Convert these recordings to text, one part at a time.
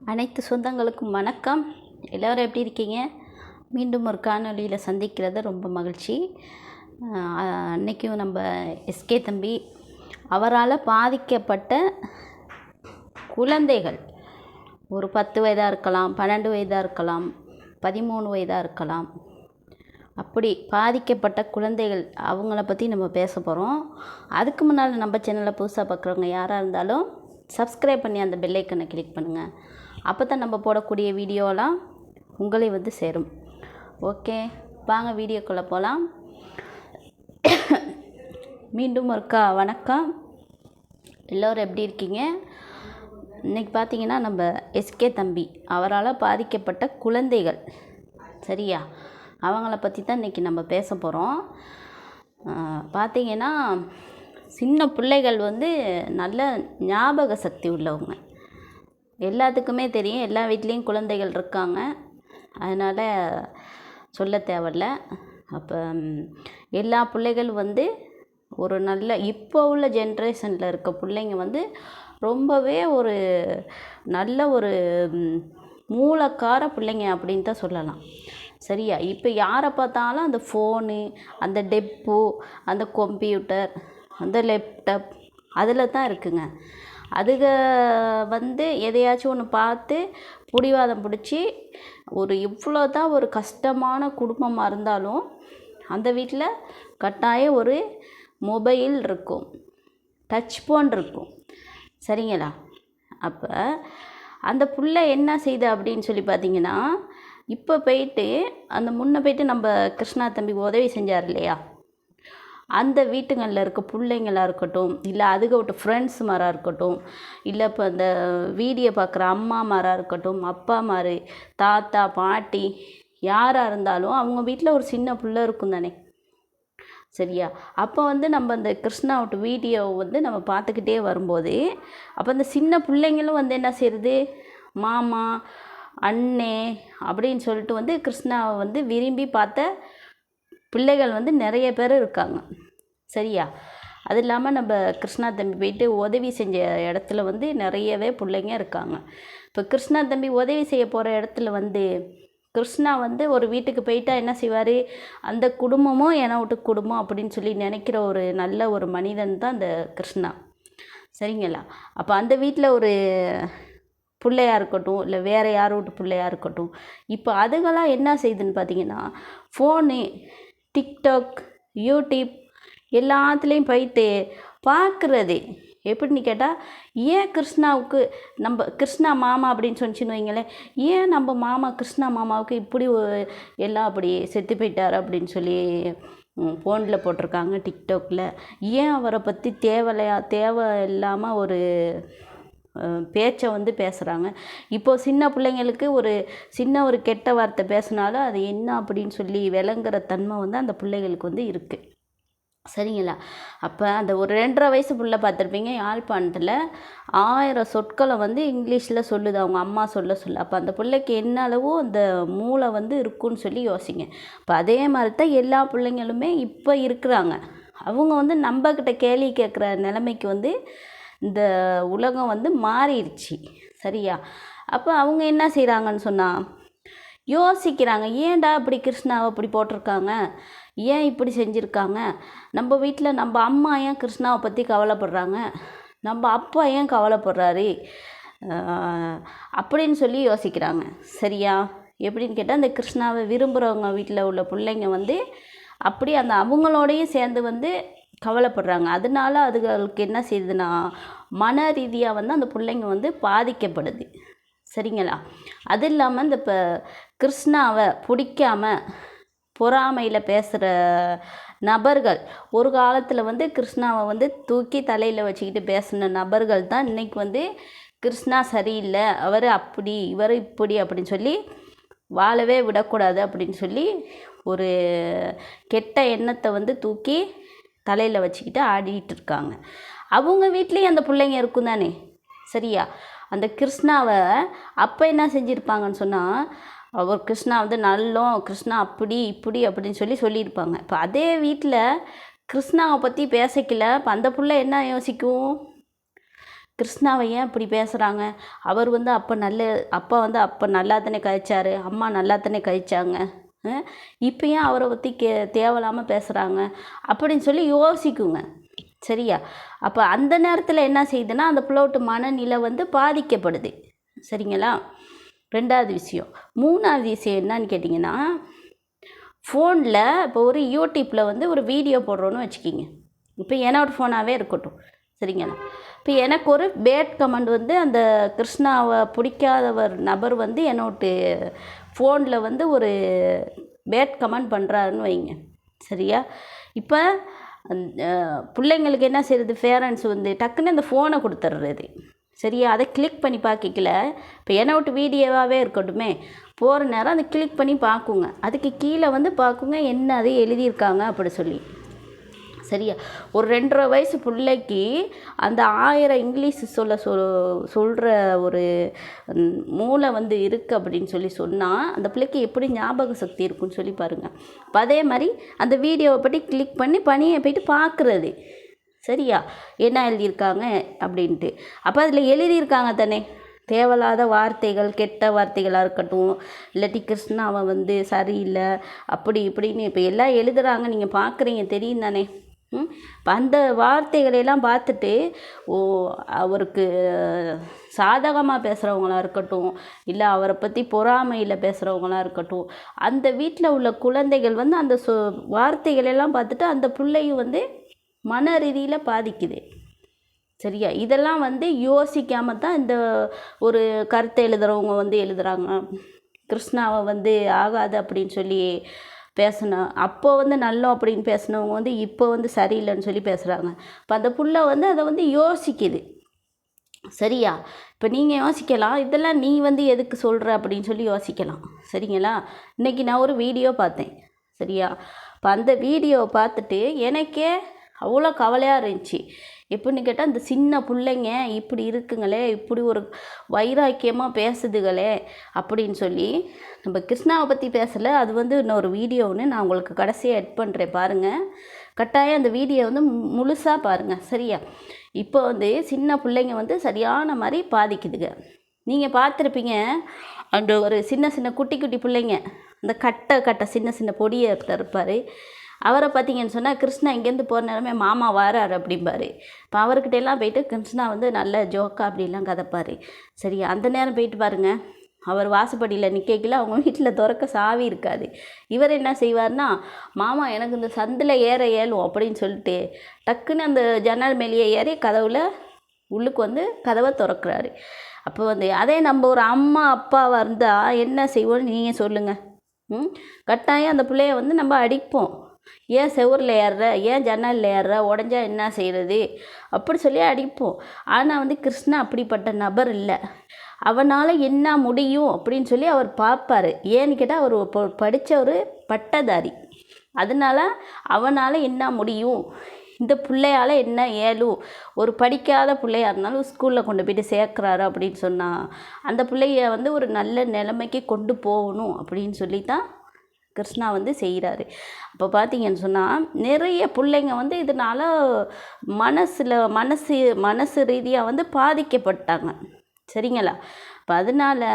அனைத்து சொந்தங்களுக்கும் வணக்கம். எல்லோரும் எப்படி இருக்கீங்க? மீண்டும் ஒரு காணொலியில் சந்திக்கிறது ரொம்ப மகிழ்ச்சி. அன்றைக்கும் நம்ம எஸ்கே தம்பி அவரால் பாதிக்கப்பட்ட குழந்தைகள் ஒரு பத்து வயதாக இருக்கலாம் பன்னெண்டு வயதாக இருக்கலாம் பதிமூணு வயதாக இருக்கலாம் அப்படி பாதிக்கப்பட்ட குழந்தைகள் அவங்கள பற்றி நம்ம பேச போகிறோம் அதுக்கு முன்னால் நம்ம சேனலில் புதுசாக பார்க்குறவங்க யாராக இருந்தாலும் சப்ஸ்கிரைப் பண்ணி அந்த பெல்லைக்கனை கிளிக் பண்ணுங்கள் அப்போ தான் நம்ம போடக்கூடிய வீடியோலாம் உங்களை வந்து சேரும். ஓகே வாங்க வீடியோக்குள்ளே போகலாம் மீண்டும் ஒருக்கா வணக்கம். எல்லோரும் எப்படி இருக்கீங்க? இன்றைக்கி பார்த்தீங்கன்னா நம்ம எஸ்கே தம்பி அவரால் பாதிக்கப்பட்ட குழந்தைகள். சரியா? அவங்கள பற்றி தான் இன்றைக்கி நம்ம பேச போகிறோம் பார்த்திங்கன்னா சின்ன பிள்ளைகள் வந்து நல்ல ஞாபக சக்தி உள்ளவங்க. எல்லாத்துக்குமே தெரியும். எல்லா வீட்லேயும் குழந்தைகள் இருக்காங்க. அதனால் சொல்ல தேவையில்ல. அப்போ எல்லா பிள்ளைகளும் வந்து ஒரு நல்ல இப்போ உள்ள ஜென்ரேஷனில் இருக்க பிள்ளைங்க வந்து ரொம்பவே ஒரு நல்ல ஒரு மூலக்கார பிள்ளைங்க அப்படின்னு தான் சொல்லலாம். சரியா? இப்போ யாரை பார்த்தாலும் அந்த ஃபோனு அந்த டெப்பு அந்த கம்ப்யூட்டர் அந்த லேப்டாப் அதில் தான் இருக்குங்க. அதுக வந்து எதையாச்சும் ஒன்று பார்த்து பிடிவாதம் பிடிச்சி ஒரு இவ்வளோ தான் ஒரு கஷ்டமான குடும்பமாக இருந்தாலும் அந்த வீட்டில் கட்டாயம் ஒரு மொபைல் இருக்கும். டச் ஃபோன் இருக்கும். சரிங்களா? அப்போ அந்த புள்ள என்ன செய்த அப்படின்னு சொல்லி பார்த்தீங்கன்னா இப்போ போயிட்டு அந்த முன்னே போயிட்டு நம்ம கிருஷ்ணா தம்பி உதவி செஞ்சார் இல்லையா? அந்த வீட்டுங்களில் இருக்க பிள்ளைங்களா இருக்கட்டும் இல்லை அதுக விட்டு ஃப்ரெண்ட்ஸ் மாராக இருக்கட்டும் இல்லை இப்போ இந்த வீடியோ பார்க்குற அம்மா மாராக இருக்கட்டும் அப்பா மாரு தாத்தா பாட்டி யாராக இருந்தாலும் அவங்க வீட்டில் ஒரு சின்ன பிள்ளை இருக்கும் தானே. சரியா? அப்போ வந்து நம்ம அந்த கிருஷ்ணாவோட வீடியோ வந்து நம்ம பார்த்துக்கிட்டே வரும்போது அப்போ அந்த சின்ன பிள்ளைங்களும் வந்து என்ன செய்யுது மாமா அண்ணே அப்படின்னு சொல்லிட்டு வந்து கிருஷ்ணாவை வந்து விரும்பி பார்த்த பிள்ளைகள் வந்து நிறைய பேர் இருக்காங்க. சரியா? அது இல்லாமல் நம்ம கிருஷ்ணா தம்பி போயிட்டு உதவி செஞ்ச இடத்துல வந்து நிறையவே பிள்ளைங்க இருக்காங்க. இப்போ கிருஷ்ணா தம்பி உதவி செய்ய போகிற இடத்துல வந்து கிருஷ்ணா வந்து ஒரு வீட்டுக்கு போயிட்டா என்ன செய்வார்? அந்த குடும்பமும் என விட்டு குடும்பம் அப்படின்னு சொல்லி நினைக்கிற ஒரு நல்ல ஒரு மனிதன் தான் அந்த கிருஷ்ணா. சரிங்களா? அப்போ அந்த வீட்டில் ஒரு பிள்ளையாக இருக்கட்டும் இல்லை வேறு யார் வீட்டு பிள்ளையாக இருக்கட்டும் இப்போ அதுகெல்லாம் என்ன செய்யுதுன்னு பார்த்தீங்கன்னா ஃபோனு டிக்டாக் யூடியூப் எல்லாத்துலேயும் போயிட்டு பார்க்குறது. எப்படின்னு கேட்டால் ஏன் கிருஷ்ணாவுக்கு நம்ம கிருஷ்ணா மாமா அப்படின்னு சொன்னிச்சின்னு வைங்களேன் ஏன் நம்ம மாமா கிருஷ்ணா மாமாவுக்கு இப்படி எல்லாம் அப்படி செத்து போயிட்டார் அப்படின்னு சொல்லி ஃபோனில் போட்டிருக்காங்க டிக்டாக்ல ஏன் அவரை பற்றி தேவையில்லையா தேவை இல்லாமல் ஒரு பேச்சை வந்து பேசுகிறாங்க இப்போது சின்ன பிள்ளைங்களுக்கு ஒரு சின்ன ஒரு கெட்ட வார்த்தை பேசினாலும் அது என்ன அப்படின்னு சொல்லி விளங்குற தன்மை வந்து அந்த பிள்ளைகளுக்கு வந்து இருக்குது சரிங்களா? அப்போ அந்த ஒரு ரெண்டரை வயசு பிள்ளை பார்த்துருப்பீங்க யாழ்ப்பாணத்தில் ஆயிரம் சொற்களை வந்து இங்கிலீஷில் சொல்லுது அவங்க அம்மா சொல்ல சொல்ல. அப்போ அந்த பிள்ளைக்கு என்ன அளவோ அந்த மூளை வந்து இருக்குன்னு சொல்லி யோசிங்க. இப்போ அதே மாதிரி தான் எல்லா பிள்ளைங்களுமே இப்போ இருக்கிறாங்க. அவங்க வந்து நம்மக்கிட்ட கேள்வி கேட்குற நிலைமைக்கு வந்து இந்த உலகம் வந்து மாறிடுச்சு. சரியா? அப்போ அவங்க என்ன செய்கிறாங்கன்னு சொன்னால் யோசிக்கிறாங்க ஏன்டா இப்படி கிருஷ்ணாவை இப்படி போட்டிருக்காங்க? ஏன் இப்படி செஞ்சுருக்காங்க? நம்ம வீட்டில் நம்ம அம்மா ஏன் கிருஷ்ணாவை பற்றி கவலைப்படுறாங்க? நம்ம அப்பா ஏன் கவலைப்படுறாரு? அப்படின்னு சொல்லி யோசிக்கிறாங்க. சரியா? எப்படின்னு கேட்டால் அந்த கிருஷ்ணாவை விரும்புகிறவங்க வீட்டில் உள்ள பிள்ளைங்க வந்து அப்படி அந்த அவங்களோடையும் சேர்ந்து வந்து கவலைப்படுறாங்க. அதனால அதுகளுக்கு என்ன செய்யுதுன்னா மன ரீதியாக வந்து அந்த பிள்ளைங்க வந்து பாதிக்கப்படுது. சரிங்களா? அது இல்லாமல் இந்த இப்போ கிருஷ்ணாவை பிடிக்காம பொறாமையில் பேசுகிற நபர்கள் ஒரு காலத்தில் வந்து கிருஷ்ணாவை வந்து தூக்கி தலையில் வச்சுக்கிட்டு பேசின நபர்கள் தான் இன்றைக்கி வந்து கிருஷ்ணா சரியில்லை அவர் அப்படி இவர் இப்படி அப்படின்னு சொல்லி வாழவே விடக்கூடாது அப்படின்னு சொல்லி ஒரு கெட்ட எண்ணத்தை வந்து தூக்கி தலையில் வச்சுக்கிட்டு ஆடிட்டு இருக்காங்க அவங்க வீட்லேயும் அந்த பிள்ளைங்க இருக்கும் தானே சரியா? அந்த கிருஷ்ணாவை அப்போ என்ன செஞ்சுருப்பாங்கன்னு சொன்னால் அவர் கிருஷ்ணா வந்து நல்லோம் கிருஷ்ணா அப்படி இப்படி அப்படின்னு சொல்லி சொல்லியிருப்பாங்க. இப்போ அதே வீட்டில் கிருஷ்ணாவை பற்றி பேசிக்கல. இப்போ அந்த பிள்ளை என்ன யோசிக்கும்? கிருஷ்ணாவை ஏன் இப்படி பேசுகிறாங்க அவர் வந்து அப்போ நல்ல அப்பா வந்து அப்போ நல்லா தானே கழிச்சாரு? அம்மா நல்லா தானே கழிச்சாங்க? இப்போ ஏன் அவரை பற்றி கே தேவையில்லாமல் பேசுகிறாங்க அப்படின்னு சொல்லி யோசிக்குங்க. சரியா? அப்போ அந்த நேரத்தில் என்ன செய்யுதுன்னா அந்த பிள்ளையோட்டு மனநிலை வந்து பாதிக்கப்படுது. சரிங்களா? ரெண்டாவது விஷயம். மூணாவது விஷயம் என்னன்னு கேட்டிங்கன்னா ஃபோனில் இப்போ ஒரு யூடியூப்பில் வந்து ஒரு வீடியோ போடுறோன்னு வச்சுக்கிங்க. இப்போ என்னோட ஃபோனாகவே இருக்கட்டும். சரிங்களா? இப்போ எனக்கு ஒரு பேட் கமெண்ட் வந்து அந்த கிருஷ்ணாவை பிடிக்காதவர் நபர் வந்து என்னோட்டு ஃபோனில் வந்து ஒரு பேட் கமெண்ட் பண்ணுறாருன்னு வைங்க. சரியா? இப்போ அந்த பிள்ளைங்களுக்கு என்ன செய்யுது பேரண்ட்ஸ் வந்து டக்குன்னு அந்த ஃபோனை கொடுத்துட்றது சரியா? அதை கிளிக் பண்ணி பார்க்கல இப்போ என்ன விட்டு வீடியோவாகவே இருக்கட்டுமே போகிற நேரம் அதை கிளிக் பண்ணி பார்க்குங்க. அதுக்கு கீழே வந்து பார்க்குங்க என்ன அது எழுதியிருக்காங்க அப்படி சொல்லி. சரியா? ஒரு ரெண்டரை வயசு பிள்ளைக்கு அந்த ஆயிரம் இங்கிலீஷ் சொல்ல சொல் சொல்கிற ஒரு மூளை வந்து இருக்குது அப்படின்னு சொல்லி சொன்னால் அந்த பிள்ளைக்கு எப்படி ஞாபக சக்தி இருக்குன்னு சொல்லி பாருங்கள் இப்போ அதே மாதிரி அந்த வீடியோவை பற்றி கிளிக் பண்ணி பணியை போயிட்டு பார்க்குறது சரியா? என்ன எழுதியிருக்காங்க அப்படின்ட்டு. அப்போ அதில் எழுதியிருக்காங்க தானே. தேவையில்லாத வார்த்தைகள் கெட்ட வார்த்தைகளாக இருக்கட்டும் இல்லாட்டி அவன் வந்து சரியில்லை அப்படி இப்படின்னு இப்போ எல்லாம் எழுதுகிறாங்க நீங்கள் பார்க்குறீங்க தெரியும் தானே. அந்த வார்த்தைகளையெல்லாம் பார்த்துட்டு ஓ அவருக்கு சாதகமாக பேசுகிறவங்களா இருக்கட்டும் இல்லை அவரை பற்றி பொறாமையில் பேசுகிறவங்களா இருக்கட்டும் அந்த வீட்டில் உள்ள குழந்தைகள் வந்து அந்த சொ வார்த்தைகளெல்லாம் பார்த்துட்டு அந்த பிள்ளையும் வந்து மன ரீதியில் பாதிக்குது. சரியா? இதெல்லாம் வந்து யோசிக்காமல் தான் இந்த ஒரு கருத்தை எழுதுகிறவங்க வந்து எழுதுகிறாங்க கிருஷ்ணாவை வந்து ஆகாது அப்படின்னு சொல்லி பேசின அப்போ வந்து நல்லோம் அப்படின்னு பேசினவங்க வந்து இப்போ வந்து சரியில்லைன்னு சொல்லி பேசுகிறாங்க இப்போ அந்த புள்ள வந்து அதை வந்து யோசிக்குது. சரியா? இப்போ நீங்கள் யோசிக்கலாம். இதெல்லாம் நீ வந்து எதுக்கு சொல்கிற அப்படின்னு சொல்லி யோசிக்கலாம். சரிங்களா? இன்றைக்கி நான் ஒரு வீடியோ பார்த்தேன். சரியா? இப்போ அந்த வீடியோவை பார்த்துட்டு எனக்கே அவ்வளோ கவலையாக இருந்துச்சு. எப்படின்னு கேட்டால் இந்த சின்ன பிள்ளைங்க இப்படி இருக்குங்களே இப்படி ஒரு வைராக்கியமாக பேசுதுகளே அப்படின்னு சொல்லி நம்ம கிருஷ்ணாவை பற்றி பேசலை. அது வந்து இன்னொரு வீடியோ ஒன்று நான் உங்களுக்கு கடைசியாக எட் பண்ணுறேன் பாருங்கள் கட்டாயம் அந்த வீடியோ வந்து முழுசாக பாருங்கள் சரியா? இப்போ வந்து சின்ன பிள்ளைங்க வந்து சரியான மாதிரி பாதிக்குதுங்க நீங்கள் பார்த்துருப்பீங்க அந்த ஒரு சின்ன சின்ன குட்டி குட்டி பிள்ளைங்க அந்த கட்டை கட்டை சின்ன சின்ன பொடியை இருப்பார் அவரை பார்த்தீங்கன்னு சொன்னால் கிருஷ்ணா இங்கேருந்து போகிற நேரமே மாமா வாரார் அப்படிம்பாரு. இப்போ அவர்கிட்ட எல்லாம் போயிட்டு கிருஷ்ணா வந்து நல்ல ஜோக்கா அப்படிலாம் கதைப்பார். சரி அந்த நேரம் போயிட்டு பாருங்கள் அவர் வாசப்படியில் நிற்கல அவங்க வீட்டில் திறக்க சாவி இருக்காது. இவர் என்ன செய்வார்னா மாமா எனக்கு இந்த சந்தில் ஏற ஏழும் அப்படின்னு சொல்லிட்டு டக்குன்னு அந்த ஜன்னல் மேலேயே ஏறி கதவில் உள்ளுக்கு வந்து கதவை திறக்கிறாரு. அப்போ வந்து அதே நம்ம ஒரு அம்மா அப்பாவாக இருந்தால் என்ன செய்வோம்னு நீங்கள் சொல்லுங்கள் ம்? கட்டாயம் அந்த பிள்ளைய வந்து நம்ம அடிப்போம். ஏன் செவரில் ஏறுற ஏன் ஜன்னலில் ஏறுற உடஞ்சா என்ன செய்கிறது அப்படி சொல்லி அடிப்போம். ஆனால் வந்து கிருஷ்ணா அப்படிப்பட்ட நபர் இல்லை. அவனால் என்ன முடியும் அப்படின்னு சொல்லி அவர் பார்ப்பார். ஏன்னு கேட்டால் அவர் இப்போ படித்த ஒரு பட்டதாரி. அதனால் அவனால் என்ன முடியும்? இந்த பிள்ளையால் என்ன ஏழும் ஒரு படிக்காத பிள்ளையாக இருந்தாலும் ஸ்கூலில் கொண்டு போயிட்டு சேர்க்குறாரு அப்படின்னு சொன்னால் அந்த பிள்ளைய வந்து ஒரு நல்ல நிலைமைக்கு கொண்டு போகணும் அப்படின்னு சொல்லி தான் கிருஷ்ணா வந்து செய்கிறாரு அப்போ பார்த்தீங்கன்னு சொன்னால் நிறைய பிள்ளைங்க வந்து இதனால் மனசில் மனசு மனசு ரீதியாக வந்து பாதிக்கப்பட்டாங்க. சரிங்களா? இப்போ அதனால்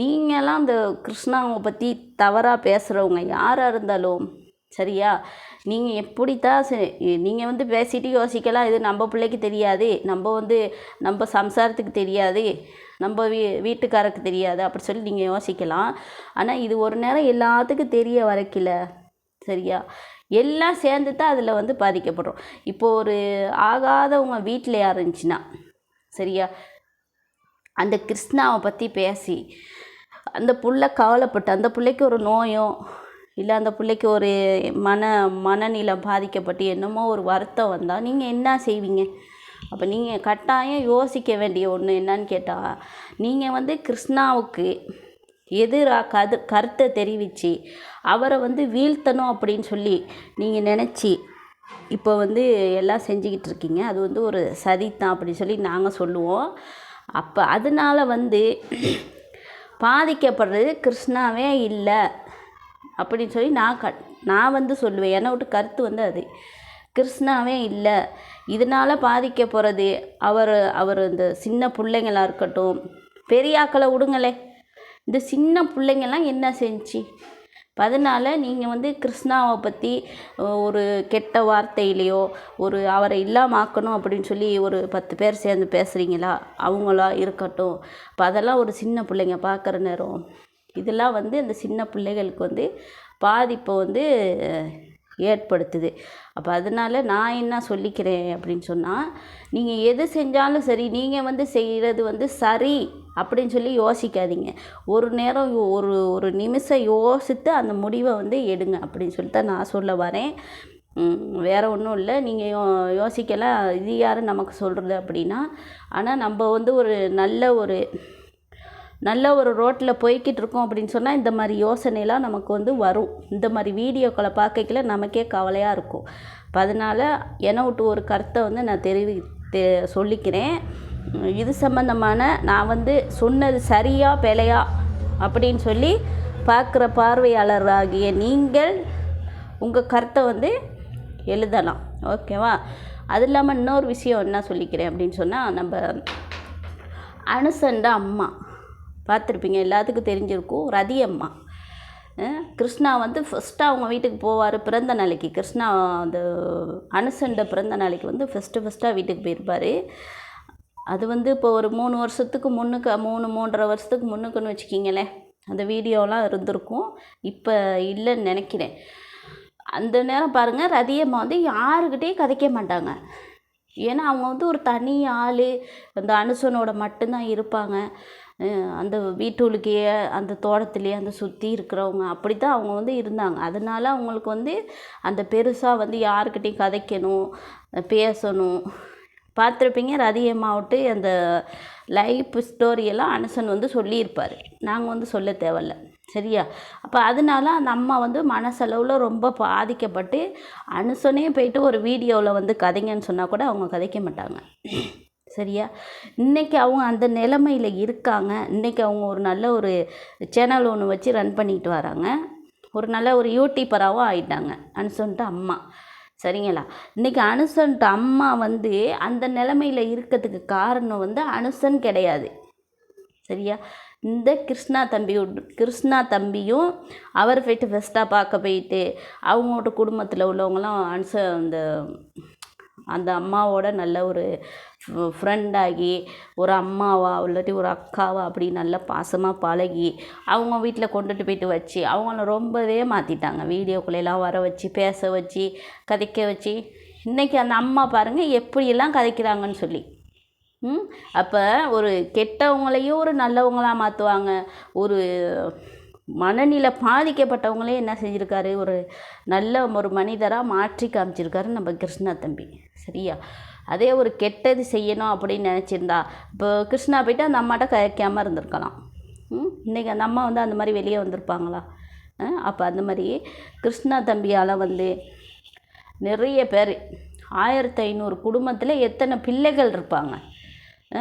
நீங்களாம் அந்த கிருஷ்ணாவை பற்றி தவறாக பேசுகிறவங்க யாராக இருந்தாலும் சரியா? நீங்கள் எப்படி தான் நீங்கள் வந்து பேசிட்டு யோசிக்கலாம் இது நம்ம பிள்ளைக்கு தெரியாது. நம்ம வந்து நம்ம சம்சாரத்துக்கு தெரியாது. நம்ம வீ வீட்டுக்காரருக்கு தெரியாது அப்படி சொல்லி நீங்கள் யோசிக்கலாம். ஆனால் இது ஒரு நேரம் எல்லாத்துக்கும் தெரிய வரைக்கல. சரியா? எல்லாம் சேர்ந்து தான் அதில் வந்து பாதிக்கப்படுறோம் இப்போ ஒரு ஆகாதவங்க வீட்டில் யார் இருந்துச்சுன்னா சரியா? அந்த கிருஷ்ணாவை பற்றி பேசி அந்த புள்ள கவலைப்பட்டு அந்த பிள்ளைக்கு ஒரு நோயோ இல்லை அந்த பிள்ளைக்கு ஒரு மன மனநிலை பாதிக்கப்பட்டு என்னமோ ஒரு வருத்தம் வந்தால் நீங்கள் என்ன செய்வீங்க? அப்போ நீங்கள் கட்டாயம் யோசிக்க வேண்டிய ஒன்று என்னன்னு கேட்டால் நீங்கள் வந்து கிருஷ்ணாவுக்கு எதிராக கது கருத்தை தெரிவித்து அவரை வந்து வீழ்த்தணும் அப்படின்னு சொல்லி நீங்கள் நினச்சி இப்போ வந்து எல்லாம் செஞ்சுக்கிட்டு இருக்கீங்க. அது வந்து ஒரு சதித்தான் அப்படின்னு சொல்லி நாங்கள் சொல்லுவோம். அப்போ அதனால் வந்து பாதிக்கப்படுறது கிருஷ்ணாவே இல்லை அப்படின்னு சொல்லி நான் க நான் வந்து சொல்லுவேன். என்னை விட்டு கருத்து வந்து அது. கிருஷ்ணாவே இல்லை. இதனால் பாதிக்க போகிறது அவர் அவர் இந்த சின்ன பிள்ளைங்களா இருக்கட்டும். பெரியாக்களை விடுங்களே. இந்த சின்ன பிள்ளைங்கள்லாம் என்ன செஞ்சு? அதனால் நீங்கள் வந்து கிருஷ்ணாவை பற்றி ஒரு கெட்ட வார்த்தையிலையோ ஒரு அவரை இல்லாமாக்கணும் அப்படின்னு சொல்லி ஒரு பத்து பேர் சேர்ந்து பேசுகிறீங்களா அவங்களா இருக்கட்டும். இப்போ அதெல்லாம் ஒரு சின்ன பிள்ளைங்க பார்க்குற நேரம். இதெல்லாம் வந்து அந்த சின்ன பிள்ளைகளுக்கு வந்து பாதிப்பை வந்து ஏற்படுத்துது. அப்போ அதனால் நான் என்ன சொல்லிக்கிறேன் அப்படின்னு சொன்னால் நீங்கள் எது செஞ்சாலும் சரி நீங்கள் வந்து செய்கிறது வந்து சரி அப்படின்னு சொல்லி யோசிக்காதீங்க. ஒரு நேரம் யோ- ஒரு ஒரு நிமிஷம் யோசித்து அந்த முடிவை வந்து எடுங்க அப்படின்னு சொல்லிட்டு தான் நான் சொல்ல வரேன். வேறு ஒன்றும் இல்லை. நீங்கள் யோ யோசிக்கலாம். இது யாரும் நமக்கு சொல்கிறது அப்படின்னா ஆனால் நம்ம வந்து ஒரு நல்ல ஒரு நல்ல ஒரு ரோட்டில் போய்கிட்டு இருக்கோம் அப்படின்னு சொன்னால் இந்த மாதிரி யோசனைலாம் நமக்கு வந்து வரும். இந்த மாதிரி வீடியோக்களை பார்க்கல நமக்கே கவலையாக இருக்கும். இப்போ அதனால் என விட்டு ஒரு கருத்தை வந்து நான் தெரிவி தெ சொல்லிக்கிறேன். இது சம்மந்தமான நான் வந்து சொன்னது சரியா பிழையா அப்படின்னு சொல்லி பார்க்குற பார்வையாளராகிய நீங்கள் உங்கள் கருத்தை வந்து எழுதலாம். ஓகேவா? அது இல்லாமல் இன்னொரு விஷயம் என்ன சொல்லிக்கிறேன் அப்படின்னு சொன்னால் நம்ம அனுசண்ட அம்மா. பார்த்துருப்பீங்க எல்லாத்துக்கும் தெரிஞ்சிருக்கும். ரதி அம்மா கிருஷ்ணா வந்து ஃபஸ்ட்டு அவங்க வீட்டுக்கு போவார் பிறந்த நாளைக்கு. கிருஷ்ணா அந்த அனுசண்ட பிறந்த நாளைக்கு வந்து ஃபஸ்ட்டு ஃபஸ்ட்டாக வீட்டுக்கு போயிருப்பார். அது வந்து இப்போ ஒரு மூணு வருஷத்துக்கு முன்னுக்கு மூணு மூன்றரை வருஷத்துக்கு முன்னுக்குன்னு வச்சுக்கிங்களேன். அந்த வீடியோலாம் இருந்திருக்கும். இப்போ இல்லைன்னு நினைக்கிறேன். அந்த நேரம் பாருங்கள் ரதியம்மா வந்து யாருக்கிட்டேயும் கதைக்க மாட்டாங்க. ஏன்னா அவங்க வந்து ஒரு தனி ஆள். அந்த அனுசனோட மட்டும்தான் இருப்பாங்க. அந்த வீட்டுக்குள்ளேயே அந்த தோட்டத்துலேயே அந்த சுற்றி இருக்கிறவங்க அப்படி தான் அவங்க வந்து இருந்தாங்க. அதனால அவங்களுக்கு வந்து அந்த பெருசாக வந்து யாருக்கிட்டையும் கதைக்கணும் பேசணும். பார்த்துருப்பீங்க ரதியம்மாவிட்டு அந்த லைஃப் ஸ்டோரியெல்லாம் அனுசன் வந்து சொல்லியிருப்பார். நாங்கள் வந்து சொல்ல தேவையில்ல. சரியா? அப்போ அதனால அந்த அம்மா வந்து மனசளவில் ரொம்ப பாதிக்கப்பட்டு அனுசனே போயிட்டு ஒரு வீடியோவில் வந்து கதைங்கன்னு சொன்னால் கூட அவங்க கதைக்க மாட்டாங்க. சரியா? இன்றைக்கி அவங்க அந்த நிலமையில் இருக்காங்க. இன்றைக்கி அவங்க ஒரு நல்ல ஒரு சேனல் ஒன்று வச்சு ரன் பண்ணிட்டு வராங்க. ஒரு நல்ல ஒரு யூடியூபராகவும் ஆயிட்டாங்க. அனுசன்ட்டு அம்மா. சரிங்களா? இன்றைக்கி அனுசன்ட்டு அம்மா வந்து அந்த நிலமையில் இருக்கிறதுக்கு காரணம் வந்து அனுசன் கிடையாது. சரியா? இந்த கிருஷ்ணா தம்பி கிருஷ்ணா தம்பியும் அவர் போயிட்டு ஃபஸ்ட்டாக பார்க்க போயிட்டு அவங்களோட குடும்பத்தில் உள்ளவங்களாம் அனுச அந்த அந்த அம்மாவோட நல்ல ஒரு ஃப்ரெண்டாகி ஒரு அம்மாவா இல்லாட்டி ஒரு அக்காவா அப்படி நல்லா பாசமாக பழகி அவங்க வீட்டில் கொண்டுட்டு போயிட்டு வச்சு அவங்கள ரொம்பவே மாற்றிட்டாங்க வீடியோக்குள்ளெல்லாம் வர வச்சு பேச வச்சு கதைக்க வச்சு. இன்றைக்கி அந்த அம்மா பாருங்கள் எப்படியெல்லாம் கதைக்கிறாங்கன்னு சொல்லி. அப்போ ஒரு கெட்டவங்களையும் ஒரு நல்லவங்களாக மாற்றுவாங்க ஒரு மனநிலை பாதிக்கப்பட்டவங்களே என்ன செஞ்சுருக்காரு? ஒரு நல்ல ஒரு மனிதராக மாற்றி காமிச்சிருக்காரு நம்ம கிருஷ்ணா தம்பி. சரியா? அதே ஒரு கெட்டது செய்யணும் அப்படின்னு நினச்சிருந்தா இப்போ கிருஷ்ணா போயிட்டு அந்த அம்மாட்ட கதைக்காமல் இருந்திருக்கலாம். ம்? இன்றைக்கி அந்த அம்மா வந்து அந்த மாதிரி வெளியே வந்திருப்பாங்களா? அப்போ அந்த மாதிரி கிருஷ்ணா தம்பியால் வந்து நிறைய பேர் ஆயிரத்தி ஐநூறு குடும்பத்தில் எத்தனை பிள்ளைகள் இருப்பாங்க?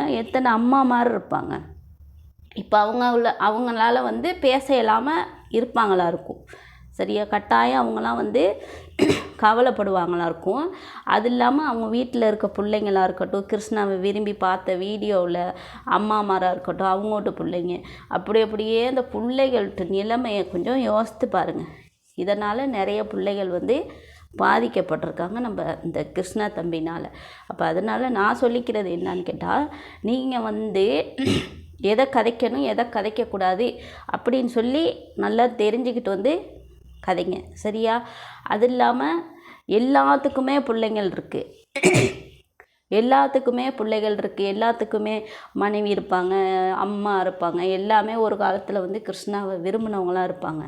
எத்தனை அம்மா மாதிரி இருப்பாங்க? இப்போ அவங்க உள்ள அவங்களால வந்து பேச இல்லாமல் இருப்பாங்களா இருக்கும். சரியா? கட்டாயம் அவங்களாம் வந்து கவலைப்படுவாங்களா இருக்கும். அது இல்லாமல் அவங்க வீட்டில் இருக்க பிள்ளைங்களாக இருக்கட்டும் கிருஷ்ணாவை விரும்பி பார்த்த வீடியோவில் அம்மாமாராக இருக்கட்டும் அவங்கோட்ட பிள்ளைங்க அப்படி அப்படியே அந்த பிள்ளைகள்கிட்ட நிலைமையை கொஞ்சம் யோசித்து பாருங்கள் இதனால் நிறைய பிள்ளைகள் வந்து பாதிக்கப்பட்டிருக்காங்க நம்ம இந்த கிருஷ்ணா தம்பினால். அப்போ அதனால் நான் சொல்லிக்கிறது என்னன்னு கேட்டால் நீங்கள் வந்து எதை கதைக்கணும் எதை கதைக்கக்கூடாது அப்படின்னு சொல்லி நல்லா தெரிஞ்சுக்கிட்டு வந்து கதைங்க. சரியா? அது இல்லாமல் எல்லாத்துக்குமே பிள்ளைங்கள் இருக்குது எல்லாத்துக்குமே பிள்ளைகள் இருக்குது எல்லாத்துக்குமே மனைவி இருப்பாங்க அம்மா இருப்பாங்க. எல்லாமே ஒரு காலத்தில் வந்து கிருஷ்ணாவை விரும்பினவங்களாம் இருப்பாங்க.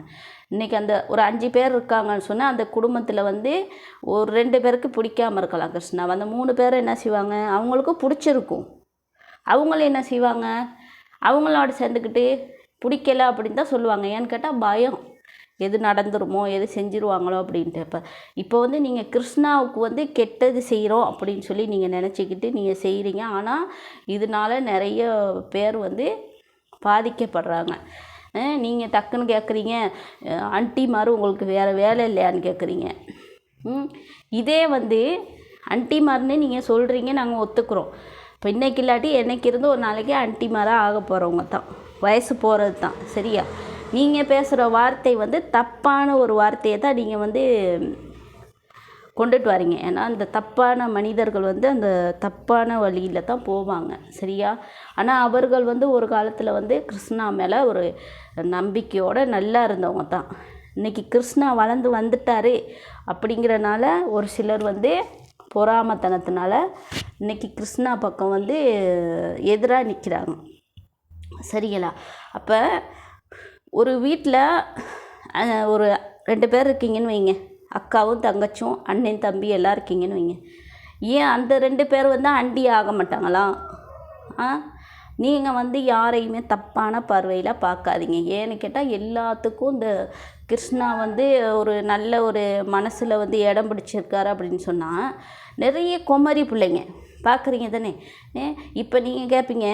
இன்றைக்கி அந்த ஒரு அஞ்சு பேர் இருக்காங்கன்னு சொன்னால் அந்த குடும்பத்தில் வந்து ஒரு ரெண்டு பேருக்கு பிடிக்காம இருக்கலாம் கிருஷ்ணாவை. அந்த மூணு பேர் என்ன செய்வாங்க? அவங்களுக்கும் பிடிச்சிருக்கும். அவங்களும் என்ன செய்வாங்க? அவங்களோட சேர்ந்துக்கிட்டு பிடிக்கல அப்படின்னு தான் சொல்லுவாங்க. ஏன்னு கேட்டால் பயம். எது நடந்துருமோ எது செஞ்சுருவாங்களோ அப்படின்ட்டு. இப்போ இப்போ வந்து நீங்கள் கிருஷ்ணாவுக்கு வந்து கெட்டது செய்கிறோம் அப்படின்னு சொல்லி நீங்கள் நினச்சிக்கிட்டு நீங்கள் செய்கிறீங்க ஆனால் இதனால நிறைய பேர் வந்து பாதிக்கப்படுறாங்க. நீங்கள் டக்குன்னு கேட்குறீங்க ஆண்டி மாதிரி உங்களுக்கு வேறு வேலை இல்லையான்னு கேட்குறீங்க இதே வந்து அன்ட்டிமார்னு நீங்கள் சொல்கிறீங்க நாங்கள் ஒத்துக்கிறோம். இப்போ இன்னைக்கு இல்லாட்டி என்னைக்கு இருந்து ஒரு நாளைக்கு அன்டிமாராக ஆக போகிறவங்க தான். வயசு போகிறது தான் சரியா? நீங்கள் பேசுகிற வார்த்தை வந்து தப்பான ஒரு வார்த்தையை தான் நீங்கள் வந்து கொண்டுட்டு வரீங்க. ஏன்னா அந்த தப்பான மனிதர்கள் வந்து அந்த தப்பான வழியில் தான் போவாங்க சரியா? ஆனால் அவர்கள் வந்து ஒரு காலத்தில் வந்து கிருஷ்ணா மேலே ஒரு நம்பிக்கையோடு நல்லா இருந்தவங்க தான். இன்றைக்கி கிருஷ்ணா வளர்ந்து வந்துட்டார் அப்படிங்கிறனால ஒரு சிலர் வந்து பொறாமத்தனத்தினால இன்றைக்கி கிருஷ்ணா பக்கம் வந்து எதிராக நிற்கிறாங்க சரிங்களா? அப்போ ஒரு வீட்டில் ஒரு ரெண்டு பேர் இருக்கீங்கன்னு வைங்க. அக்காவும் தங்கச்சும் அண்ணன் தம்பி எல்லாம் இருக்கீங்கன்னு வைங்க. ஏன் அந்த ரெண்டு பேர் வந்து அண்டி ஆக மாட்டாங்களா? ஆ? நீங்கள் வந்து யாரையுமே தப்பான பார்வையில் பார்க்காதீங்க. ஏன்னு கேட்டால் எல்லாத்துக்கும் இந்த கிருஷ்ணா வந்து ஒரு நல்ல ஒரு மனசில் வந்து இடம் பிடிச்சிருக்காரு அப்படின்னு சொன்னால் நிறைய குமரி பிள்ளைங்க பார்க்குறீங்க தானே? இப்போ நீங்கள் கேட்பீங்க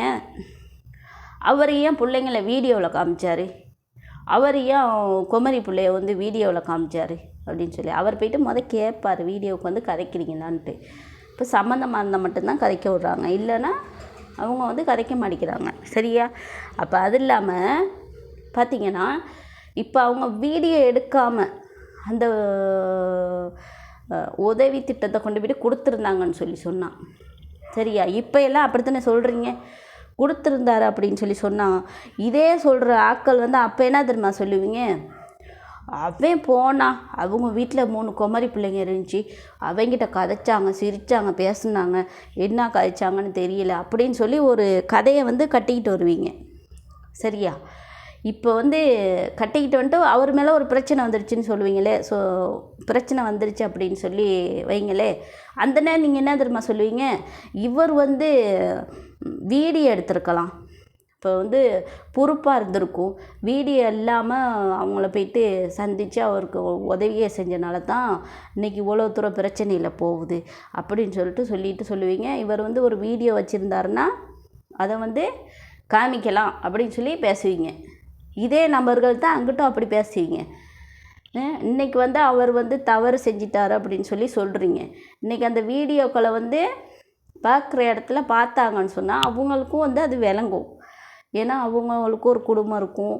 அவர் ஏன் பிள்ளைங்கள வீடியோவில் காமிச்சார்? அவர் ஏன் குமரி பிள்ளைய வந்து வீடியோவில் காமிச்சார்? அப்படின்னு சொல்லி. அவர் போயிட்டு முத கேட்பார் வீடியோவுக்கு வந்து கதைக்கிறீங்களான்ட்டு இப்போ சம்மந்தமாக இருந்தால் மட்டும்தான் கதைக்க விட்றாங்க. இல்லைன்னா அவங்க வந்து கதைக்க மாட்டேங்கிறாங்க. சரியா? அப்போ அது இல்லாமல் பார்த்தீங்கன்னா இப்போ அவங்க வீடியோ எடுக்காமல் அந்த உதவி திட்டத்தை கொண்டு போய்ட்டு கொடுத்துருந்தாங்கன்னு சொல்லி சொன்னான். சரியா? இப்போ எல்லாம் அப்படித்தானே சொல்கிறீங்க கொடுத்துருந்தாரு அப்படின்னு சொல்லி சொன்னான் இதே சொல்கிற ஆட்கள் வந்து அப்போ என்ன தெரியுமா சொல்லுவீங்க? அவன் போனா அவங்க வீட்டில் மூணு குமரி பிள்ளைங்க இருந்துச்சு. அவங்கிட்ட கதைச்சாங்க சிரித்தாங்க பேசுனாங்க. என்ன கதைச்சாங்கன்னு தெரியல அப்படின்னு சொல்லி ஒரு கதையை வந்து கட்டிக்கிட்டு வருவீங்க. சரியா? இப்போ வந்து கட்டிக்கிட்டு வந்துட்டு அவர் மேலே ஒரு பிரச்சனை வந்துருச்சுன்னு சொல்லுவீங்களே. ஸோ பிரச்சனை வந்துருச்சு அப்படின்னு சொல்லி வைங்களே. அந்த நேரம் நீங்கள் என்ன தெரியுமா சொல்லுவீங்க? இவர் வந்து வீடியோ எடுத்திருக்கலாம். இப்போ வந்து பொறுப்பாக இருந்திருக்கும். வீடியோ இல்லாமல் அவங்கள போயிட்டு சந்தித்து அவருக்கு உதவியை செஞ்சனால தான் இன்றைக்கி இவ்வளோ தூரம் பிரச்சனையில் போகுது அப்படின்னு சொல்லிட்டு சொல்லிட்டு சொல்லுவீங்க. இவர் வந்து ஒரு வீடியோ வச்சுருந்தாருன்னா அதை வந்து காமிக்கலாம் அப்படின்னு சொல்லி பேசுவீங்க. இதே நபர்கள் தான் அங்கிட்டும் அப்படி பேசுவீங்க இன்றைக்கி இன்னைக்கு வந்து அவர் வந்து தவறு செஞ்சிட்டார் அப்படின்னு சொல்லி சொல்கிறீங்க இன்னைக்கு அந்த வீடியோக்களை வந்து பார்க்குற இடத்துல பார்த்தாங்கன்னு சொன்னால் அவங்களுக்கும் வந்து அது விளங்கும். ஏன்னா அவங்களுக்கும் ஒரு குடும்பம் இருக்கும்.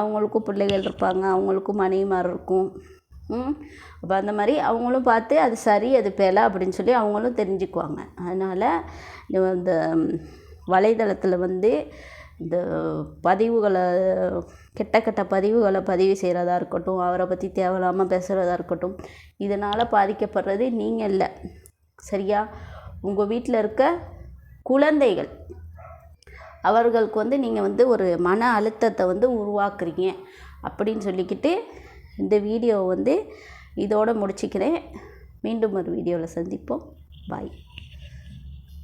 அவங்களுக்கும் பிள்ளைகள் இருப்பாங்க. அவங்களுக்கும் மனைவிமார் இருக்கும். அப்போ அந்த மாதிரி அவங்களும் பார்த்து அது சரி அது பிழை அப்படின்னு சொல்லி அவங்களும் தெரிஞ்சுக்குவாங்க. அதனால் இந்த வலைதளத்தில் வந்து இந்த பதிவுகளை கெட்ட கெட்ட பதிவுகளை பதிவு செய்கிறதா இருக்கட்டும் அவரை பற்றி தேவையில்லாமல் பேசுகிறதா இருக்கட்டும் இதனால் பாதிக்கப்படுறது நீங்கள் இல்லை. சரியா? உங்கள் வீட்டில் இருக்க குழந்தைகள் அவர்களுக்கு வந்து நீங்கள் வந்து ஒரு மன அழுத்தத்தை வந்து உருவாக்குறீங்க. அப்படின்னு சொல்லிக்கிட்டு இந்த வீடியோவை வந்து இதோடு முடிச்சுக்கிறேன். மீண்டும் ஒரு வீடியோவில் சந்திப்போம். பாய்.